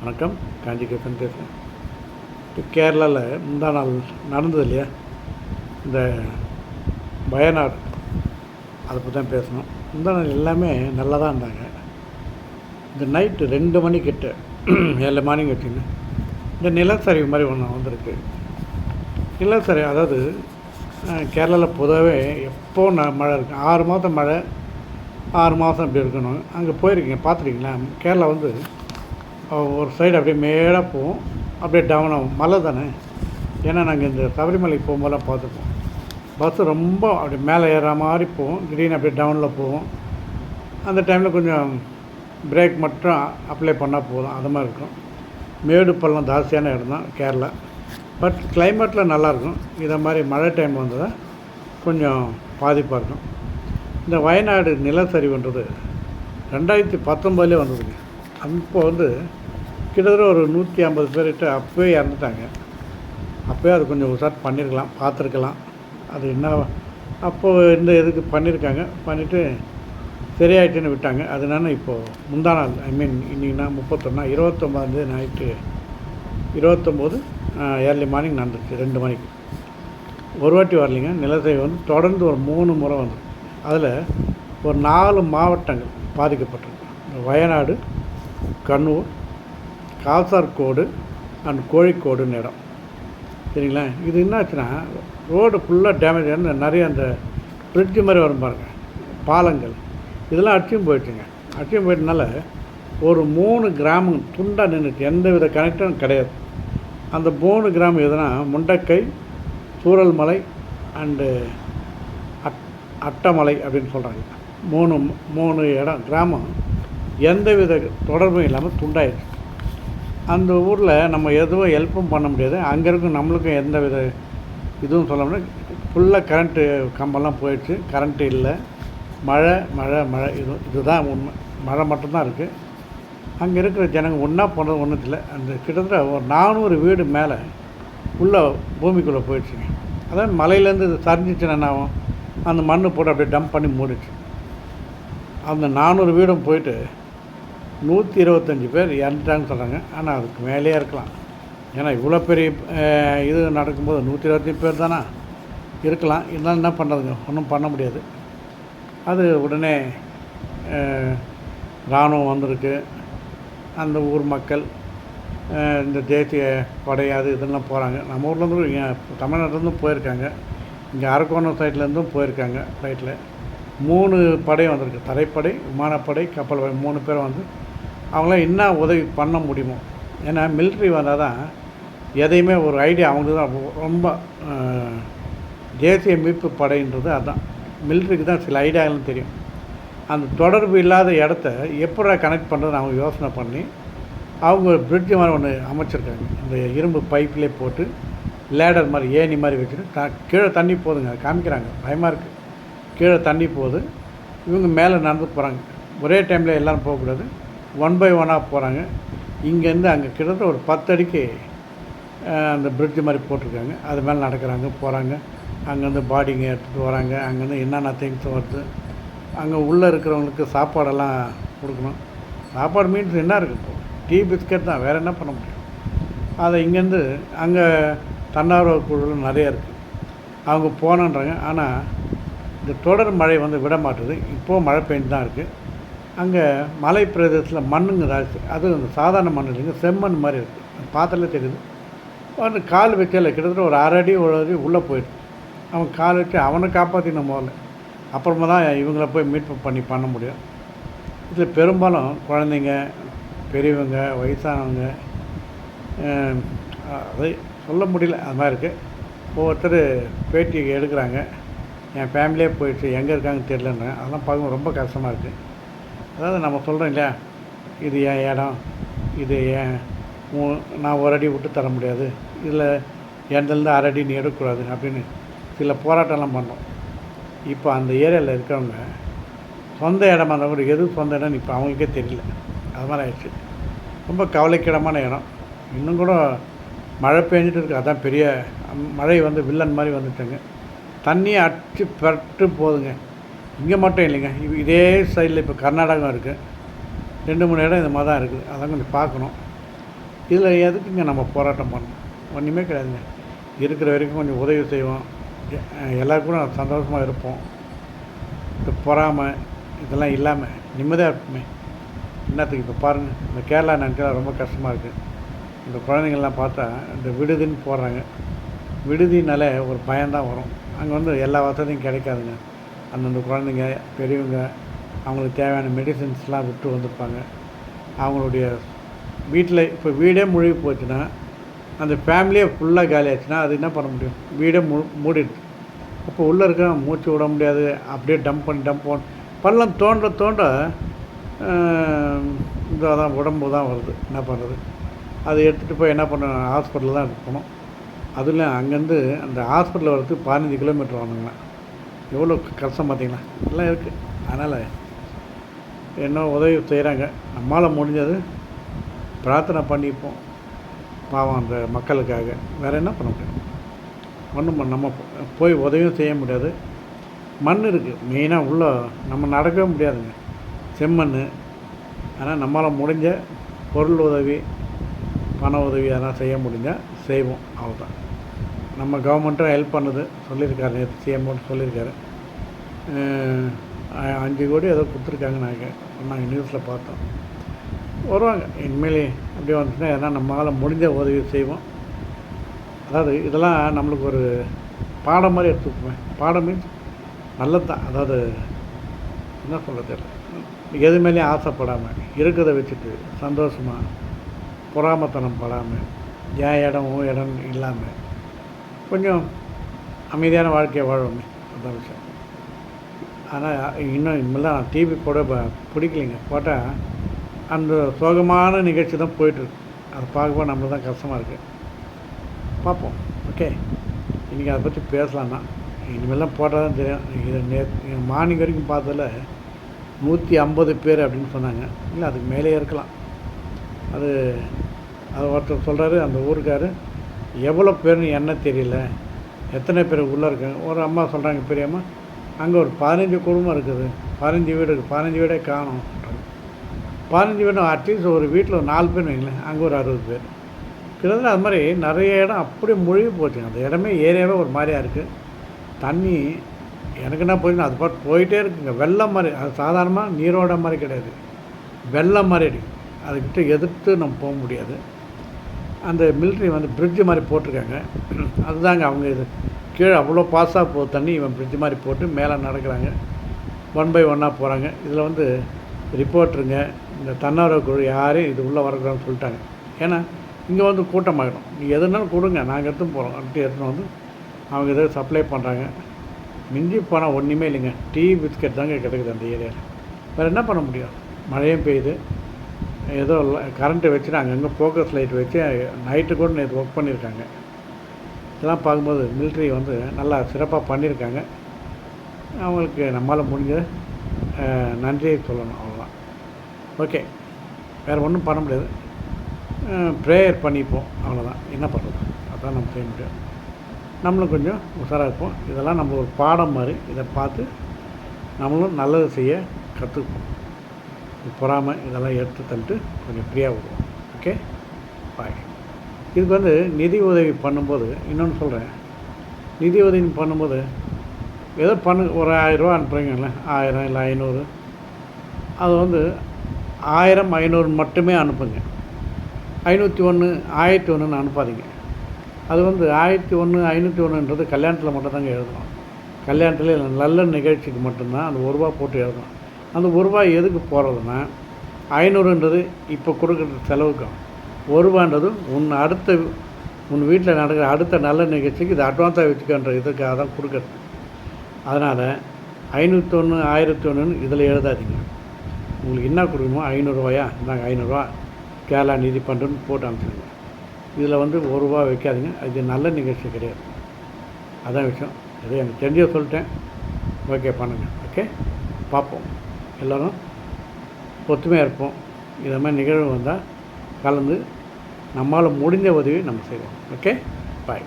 வணக்கம். காஞ்சி கேசன் பேசுகிறேன் இப்போ கேரளாவில் முந்தா நாள் நடந்தது இல்லையா? இந்த வயநாடு அதை பற்றி தான் பேசணும். முந்தா நாள் எல்லாமே நல்லா தான் இருந்தாங்க. இந்த நைட்டு ரெண்டு மணிக்கிட்ட ஏழு மார்னிங் வச்சுங்க இந்த நிலச்சரிவு மாதிரி ஒன்று வந்திருக்கு. நிலச்சரி அதாவது கேரளாவில் பொதுவாகவே எப்போ ந மழை இருக்கும் ஆறு மாதம் மழை ஆறு மாதம் இப்படி இருக்கணும். அங்கே போயிருக்கீங்க பார்த்துருக்கீங்களா? கேரளா வந்து ஒரு சைடு அப்படியே மேலே போகும் அப்படியே டவுன் ஆகும். மலை தானே? ஏன்னா நாங்கள் இந்த சபரிமலைக்கு போகும்போதெல்லாம் பார்த்துப்போம். பஸ்ஸு ரொம்ப அப்படி மேலே ஏற மாதிரி போகும். திடீர்னு அப்படியே டவுனில் போகும். அந்த டைமில் கொஞ்சம் பிரேக் மட்டும் அப்ளை பண்ணால் போதும். அது மாதிரி இருக்கும். மேடு பள்ளம் ஜாஸ்தியான இடம் தான் கேரளா. பட் கிளைமேட்டில் நல்லாயிருக்கும் இதை மாதிரி மழை டைம் வந்ததால் கொஞ்சம் பாதிப்பாக இருக்கும். இந்த வயநாடு நிலச்சரிவுன்றது ரெண்டாயிரத்தி பத்தொம்போதுலேயே வந்ததுங்க. அப்போ வந்து கிட்டத்தட்ட ஒரு நூற்றி ஐம்பது பேர்கிட்ட அப்போவே இறந்துட்டாங்க. அப்போயே அது கொஞ்சம் உஷார் பண்ணியிருக்கலாம் பார்த்துருக்கலாம். அது என்ன அப்போது இந்த இதுக்கு பண்ணியிருக்காங்க பண்ணிவிட்டு சரியாயிட்டுன்னு விட்டாங்க. அதனால இப்போது முந்தா நாள் ஐ மீன் இன்னைக்குனா முப்பத்தொன்னா இருபத்தொம்பதாந்தேதி நைட்டு இருபத்தொம்போது ஏர்லி மார்னிங் நடந்துச்சு ரெண்டு மணிக்கு. ஒரு வாட்டி வரலைங்க. நிலத்தை வந்து தொடர்ந்து ஒரு மூணு முறை வந்து அதில் ஒரு நாலு மாவட்டங்கள் பாதிக்கப்பட்டிருக்கு. இந்த வயநாடு கண்ணூர் காசர்கோடு அண்ட் கோழிக்கோடுன்னு இடம் சரிங்களா? இது என்னாச்சுன்னா ரோடு ஃபுல்லாக டேமேஜ் ஆகி நிறைய அந்த ஃப்ரிட்ஜு மாதிரி வரும் பாருங்கள் பாலங்கள். இதெல்லாம் அடிச்சும் போயிடுச்சுங்க. அடிச்சும் போயிட்டனால ஒரு மூணு கிராமம் துண்டாக நின்றுச்சு எந்த வித கனெக்டும் கிடையாது. அந்த மூணு கிராமம் எதுனா முண்டக்கை சூரல்மலை அண்டு அட் அட்டமலை அப்படின்னு சொல்கிறாங்க மூணு மூணு இடம் கிராமம். எந்தவித தொடர்பும் இல்லாமல் துண்டாயிடுச்சு அந்த ஊரில் நம்ம எதுவும் ஹெல்ப்பும் பண்ண முடியாது. அங்கே இருக்கும் நம்மளுக்கும் எந்த வித இதுவும் சொல்ல முடியாது. ஃபுல்லாக கரண்ட்டு கம்பெல்லாம் போயிடுச்சு. கரண்ட்டு இல்லை. மழை மழை மழை. இது இதுதான் உண்மை. மழை மட்டும்தான் இருக்குது அங்கே இருக்கிற ஜனங்கள் ஒன்றா போனது ஒன்றும் இல்லை. அந்த கிட்டத்தட்ட ஒரு நானூறு வீடு மேலே உள்ளே பூமிக்குள்ளே போயிடுச்சுங்க. அதான் மலையிலேருந்து இது சரிஞ்சிச்சுன்னா என்ன ஆகும்? அந்த மண்ணு போட்டு அப்படியே டம்ப் பண்ணி மூடிச்சு அந்த நானூறு வீடும் போயிட்டு நூற்றி இருபத்தஞ்சி பேர் இறந்துட்டாங்கன்னு சொல்கிறாங்க ஆனால் அதுக்கு மேலேயே இருக்கலாம். ஏன்னா இவ்வளோ பெரிய இது நடக்கும்போது நூற்றி இருபத்தஞ்சி பேர் தானே? இருக்கலாம். இருந்தாலும் என்ன பண்ணுறதுங்க ஒன்றும் பண்ண முடியாது. அது உடனே இராணுவம் வந்திருக்கு. அந்த ஊர் மக்கள் இந்த தேசிய படை அது இதெல்லாம் போகிறாங்க நம்ம ஊர்லேருந்து தமிழ்நாட்டிலேருந்தும் போயிருக்காங்க. இங்கே அரக்கோணம் சைட்லேருந்தும் போயிருக்காங்க ஃப்ளைட்டில் மூணு படை வந்திருக்கு. தரைப்படை விமானப்படை கப்பல் படை மூணு பேர் வந்து அவங்களாம் என்ன உதவி பண்ண முடியுமோ. ஏன்னா மிலிட்ரி வந்தால் தான் எதையுமே ஒரு ஐடியா அவங்களுக்கு தான். ரொம்ப தேசிய மீட்பு படைன்றது அதுதான் மிலிட்ரிக்கு தான் சில ஐடியாலாம் தெரியும். அந்த தொடர்பு இல்லாத இடத்த எப்படி கனெக்ட் பண்ணுறதுன்னு அவங்க யோசனை பண்ணி அவங்க ஒரு பிரிட்ஜ் மாதிரி ஒன்று அமைச்சிருக்காங்க. இந்த இரும்பு பைப்லேயே போட்டு லேடர் மாதிரி ஏணி மாதிரி வச்சுட்டு த கீழே தண்ணி போகுதுங்க காமிக்கிறாங்க. பயமாக இருக்குது கீழே தண்ணி போகுது. இவங்க மேலே நடந்து போகிறாங்க ஒரே டைமில் எல்லோரும் போகக்கூடாது. ஒன் பை ஒன்னாக போகிறாங்க இங்கேருந்து அங்கே கிட்டத்தட்ட ஒரு பத்து அடிக்கு அந்த பிரிட்ஜ் மாதிரி போட்டிருக்காங்க. அது மேலே நடக்கிறாங்க போகிறாங்க அங்கேருந்து பாடிங்க எடுத்துகிட்டு வராங்க. அங்கேருந்து என்னென்ன திங்ஸ் வருது. அங்கே உள்ளே இருக்கிறவங்களுக்கு சாப்பாடெல்லாம் கொடுக்கணும். சாப்பாடு மீன்ஸ் என்ன இருக்குது இப்போ? டீ பிஸ்கட் தான். வேறு என்ன பண்ண முடியும்? அதை இங்கேருந்து அங்கே தன்னார்வ குழுவில் நிறைய இருக்குது அவங்க போனன்றாங்க ஆனால் இந்த தொடர் மழை வந்து விட மாட்டுது. இப்போது மழை பெஞ்சு தான் இருக்குது அங்கே மலை பிரதேசத்தில் மண்ணுங்க ஜாஸ்தி அது அந்த சாதாரண மண் இல்லைங்க செம்மண் மாதிரி இருக்குது பார்த்தாலே தெரியுது. வந்து கால் வைக்கல கிட்டத்தட்ட ஒரு அரை அடி ஒரு அடி உள்ளே போயிடுது அவன் கால் வச்சு அவனை காப்பாற்றின முதல்ல. அப்புறமா தான் இவங்கள போய் மீட்பு பண்ணி பண்ண முடியும். இதில் பெரும்பாலும் குழந்தைங்க பெரியவங்க வயசானவங்க அதை சொல்ல முடியல. அது மாதிரி இருக்குது ஒவ்வொருத்தர் பேட்டி எடுக்கிறாங்க. என் ஃபேமிலியே போயிடுச்சு எங்கே இருக்காங்கன்னு தெரிலன்னு அதெல்லாம் பார்க்கும்போது ரொம்ப கஷ்டமாக இருக்குது அதாவது நம்ம சொல்கிறோம் இல்லையா? இது என் இடம்? இது ஏன்? நான் ஒரு அடி விட்டு தர முடியாது. இதில் என்கிட்டருந்து அரை அடி நீ எடுக்கக்கூடாது அப்படின்னு சில போராட்டம்லாம் பண்ணோம். இப்போ அந்த ஏரியாவில் இருக்கிறவங்க சொந்த இடமா இருந்தவங்க எது சொந்த இடம்னு இப்போ அவங்களுக்கே தெரியல. அது மாதிரி ஆயிடுச்சு. ரொம்ப கவலைக்கிடமான இடம். இன்னும் கூட மழை பெஞ்சிட்டு இருக்கு. அதான் பெரிய மழை வந்து வில்லன் மாதிரி வந்துட்டேங்க. தண்ணியை அடிச்சு பரட்டு போதுங்க. இங்கே மட்டும் இல்லைங்க. இதே சைடில் இப்போ கர்நாடகம் இருக்குது ரெண்டு மூணு இடம் இந்த மாதிரி தான் இருக்குது. அதான் கொஞ்சம் பார்க்கணும். இதில் எதுக்குங்க நம்ம போராட்டம் பண்ணணும்? ஒன்றுமே கிடையாதுங்க. இருக்கிற வரைக்கும் கொஞ்சம் உதவி செய்வோம். எல்லாருக்கும் சந்தோஷமாக இருப்போம். இந்த பொறாமை இதெல்லாம் இல்லாமல் நிம்மதியாக இருப்போமே. என்னத்துக்கு இப்போ பாருங்கள் இந்த கேரளா நினைச்சா ரொம்ப கஷ்டமாக இருக்குது இந்த குழந்தைங்கள்லாம் பார்த்தா இந்த விடுதின்னு போடுறாங்க. விடுதினாலே ஒரு பயம்தான் வரும். அங்கே வந்து எல்லா வசதியும் கிடைக்காதுங்க. அந்தந்த குழந்தைங்க பெரியவங்க அவங்களுக்கு தேவையான மெடிசின்ஸ்லாம் விட்டு வந்திருப்பாங்க. அவங்களுடைய வீட்டில் இப்போ வீடே முழுகி போச்சுன்னா அந்த ஃபேமிலியே ஃபுல்லாக காலியாச்சுன்னா அது என்ன பண்ண முடியும்? வீடே மு மூடிடுது அப்போ உள்ளே இருக்க மூச்சு விட முடியாது. அப்படியே டம்ப் பண்ணி டம்ப் பண்ணி பள்ளம் தோன்ற தோன்ற இதாக தான் உடம்பு தான் வருது. என்ன பண்ணுறது அதை எடுத்துகிட்டு போய் என்ன பண்ண ஹாஸ்பிட்டலில் தான் இருக்கணும். அதில் அங்கேருந்து அந்த ஹாஸ்பிட்டல் வரதுக்கு பதினஞ்சு கிலோமீட்டர் வரணுங்களா எவ்வளோ கஷ்டம் பார்த்தீங்களா? எல்லாம் இருக்குது அதனால் என்ன உதவி செய்கிறாங்க நம்மளால் முடிஞ்சது பிரார்த்தனை பண்ணிப்போம். பாவம் அந்த மக்களுக்காக. வேறு என்ன பண்ண முடியும்? ஒன்றும் நம்ம போய் உதவியும் செய்ய முடியாது. மண் இருக்குது மெயினாக உள்ளே நம்ம நடக்கவே முடியாதுங்க. செம்மண் ஆனால் நம்மளால் முடிஞ்ச பொருள் உதவி பண உதவி அதெல்லாம் செய்ய முடிஞ்சால் செய்வோம். அவ்வளோதான் நம்ம கவர்மெண்ட்டும் ஹெல்ப் பண்ணுது சொல்லியிருக்காரு நேற்று சிஎம் சொல்லியிருக்காரு. அஞ்சு கோடி ஏதோ கொடுத்துருக்காங்க நாங்கள் நாங்கள் நியூஸில் பார்த்தோம். வருவாங்க. இனிமேல் அப்படியே வந்துச்சுன்னா ஏன்னா நம்மளால் முடிஞ்ச உதவி செய்வோம். அதாவது இதெல்லாம் நம்மளுக்கு ஒரு பாடம் மாதிரி எடுத்துக்குவேன் பாடம் மீன்ஸ் நல்லது தான் அதாவது என்ன சொல்கிறது எது மேலேயும் ஆசைப்படாமல் இருக்கிறத வச்சுட்டு சந்தோஷமாக பொறாமத்தனம் படாமல் என் இடம் உன் இடம் இல்லாமல் கொஞ்சம் அமைதியான வாழ்க்கையை வாழணுமே அதான் விஷயம். ஆனால் இன்னும் இனிமேல் டிவி போட பிடிக்கலைங்க. போட்டால் அந்த சோகமான நிகழ்ச்சி தான் போயிட்டுருக்கு. அதை பார்க்கும்போது நம்மளுக்கு தான் கஷ்டமாக இருக்குது பார்ப்போம். ஓகே. இன்றைக்கி அதை பற்றி பேசலாம்னா இனிமேல்லாம் போட்டால் தான் தெரியும். இது நேற்று மார்னிங் வரைக்கும் பார்த்ததில் நூற்றி ஐம்பது பேர் அப்படின்னு சொன்னாங்க. இல்லை அதுக்கு மேலே இருக்கலாம். அது அது ஒருத்தர் சொல்கிறாரு அந்த ஊருக்காரு. எவ்வளோ பேர்னு என்ன தெரியல. எத்தனை பேர் உள்ளே இருக்காங்க. ஒரு அம்மா சொல்கிறாங்க பெரியம்மா அங்கே ஒரு பதினஞ்சு குடும்பம் இருக்குது. பதினஞ்சு வீடு இருக்குது பதினஞ்சு வீடே காணும். பதினஞ்சு வீடும் அட்லீஸ்ட் ஒரு வீட்டில் ஒரு நாலு பேர் வைங்களேன். அங்கே ஒரு அறுபது பேர். கிட்டத்தட்ட அது மாதிரி நிறைய இடம் அப்படியே மூழ்கி போச்சுங்க அந்த இடமே ஏரியாவே ஒரு மாதிரியாக இருக்குது தண்ணி எனக்கு என்ன போயிடுச்சு அது பாட்டு போயிட்டே இருக்குங்க. வெள்ளம் மாதிரி அது சாதாரணமாக நீரோட மாதிரி கிடையாது. வெள்ளம் மாதிரி அடிக்கும் அதுக்கிட்ட எதிர்த்து நம்ம போக முடியாது. அந்த மிலிட்ரி வந்து பிரிட்ஜு மாதிரி போட்டிருக்காங்க. அதுதாங்க அவங்க இது. கீழே அவ்வளோ பாஸாக போகுது தண்ணி இவன் பிரிட்ஜு மாதிரி போட்டு மேலே நடக்கிறாங்க. ஒன் பை ஒன்னாக போகிறாங்க இதில் வந்து ரிப்போர்ட்டருங்க இந்த தன்னார்வ குழு யாரையும் இது உள்ளே வரக்கூடாதுன்னு சொல்லிட்டாங்க. ஏன்னா இங்கே வந்து கூட்டமாகிடும் நீ எதுனாலும் கொடுங்க நாங்கள் எடுத்து போகிறோம் அப்படி எடுத்துன்னு வந்து அவங்க எதாவது சப்ளை பண்ணுறாங்க மிஞ்சி போனால் ஒன்றுமே இல்லைங்க. டீ பிஸ்கட் தாங்க கிடைக்குது அந்த ஏரியாவில் வேறு என்ன பண்ண முடியும்? மழையும் பெய்யுது. ஏதோ வச்சு அங்கே அங்கங்கே ஃபோக்கஸ் லைட் வச்சு நைட்டு கூட நேற்று ஒர்க் பண்ணியிருக்காங்க இதெல்லாம் பார்க்கும்போது மிலிட்ரி வந்து நல்லா சிறப்பாக பண்ணியிருக்காங்க அவங்களுக்கு நம்மளால் முடிஞ்ச நன்றியை சொல்லணும் அவ்வளோதான் ஓகே வேறு ஒன்றும் பண்ண முடியாது. ப்ரேயர் பண்ணிப்போம். அவ்வளோதான் என்ன பண்ணுறது அதான் நம்ம செய்ய முடியும். நம்மளும் கொஞ்சம் உஷாராக இருப்போம். இதெல்லாம் நம்ம ஒரு பாடம் மாதிரி இதை பார்த்து நம்மளும் நல்லது செய்ய கற்றுப்போம் பொறாமை இதெல்லாம் எடுத்து தந்துட்டு கொஞ்சம் ஃப்ரீயாக விடுவோம். ஓகே பாய் இதுக்கு வந்து நிதி உதவி பண்ணும்போது இன்னொன்று சொல்கிறேன் நிதி உதவி பண்ணும்போது ஏதோ பண்ணு ஒரு ஆயிரரூவா அனுப்புகிறீங்களே ஆயிரம் இல்லை ஐநூறு. அது வந்து ஆயிரம் ஐநூறு மட்டுமே அனுப்புங்க. ஐநூற்றி ஒன்று ஆயிரத்தி ஒன்றுன்னு அனுப்பாதீங்க. அது வந்து ஆயிரத்தி ஒன்று ஐநூற்றி ஒன்றுன்றது கல்யாணத்தில் மட்டும்தாங்க எழுதணும். கல்யாணத்தில் நல்ல நிகழ்ச்சிக்கு மட்டும்தான் அந்த ஒரு ரூபா போட்டு எழுதணும். அந்த ஒரு ரூபாய் எதுக்கு போகிறதுனா ஐநூறுன்றது இப்போ கொடுக்குற செலவுக்கும் ஒரு ரூபான்றது உன் அடுத்த உன் வீட்டில் நடக்கிற அடுத்த நல்ல நிகழ்ச்சிக்கு இது அட்வான்ஸாக வச்சுக்கன்ற இதுக்காக தான் கொடுக்குறது. அதனால் ஐநூற்றொன்று ஆயிரத்தி ஒன்றுன்னு இதில் எழுதாதீங்க. உங்களுக்கு என்ன கொடுக்கணுமோ ஐநூறுரூவாயா இந்தாங்க ஐநூறுரூவா கேரளா நிதி பண்ணுறேன்னு போட்டு அனுப்பிச்சிடுங்க இதில் வந்து ஒரு ரூபா வைக்காதீங்க. அது நல்ல நிகழ்ச்சி கிடையாது. அதான் விஷயம். இதை எனக்கு தெரிஞ்ச சொல்லிட்டேன். ஓகே பண்ணுங்கள் ஓகே? பார்ப்போம். எல்லோரும் ஒத்துமையாக இருப்போம். இதை மாதிரி நிகழ்வு வந்தால் கலந்து நம்மால் முடிஞ்ச உதவி நம்ம செய்வோம். Okay bye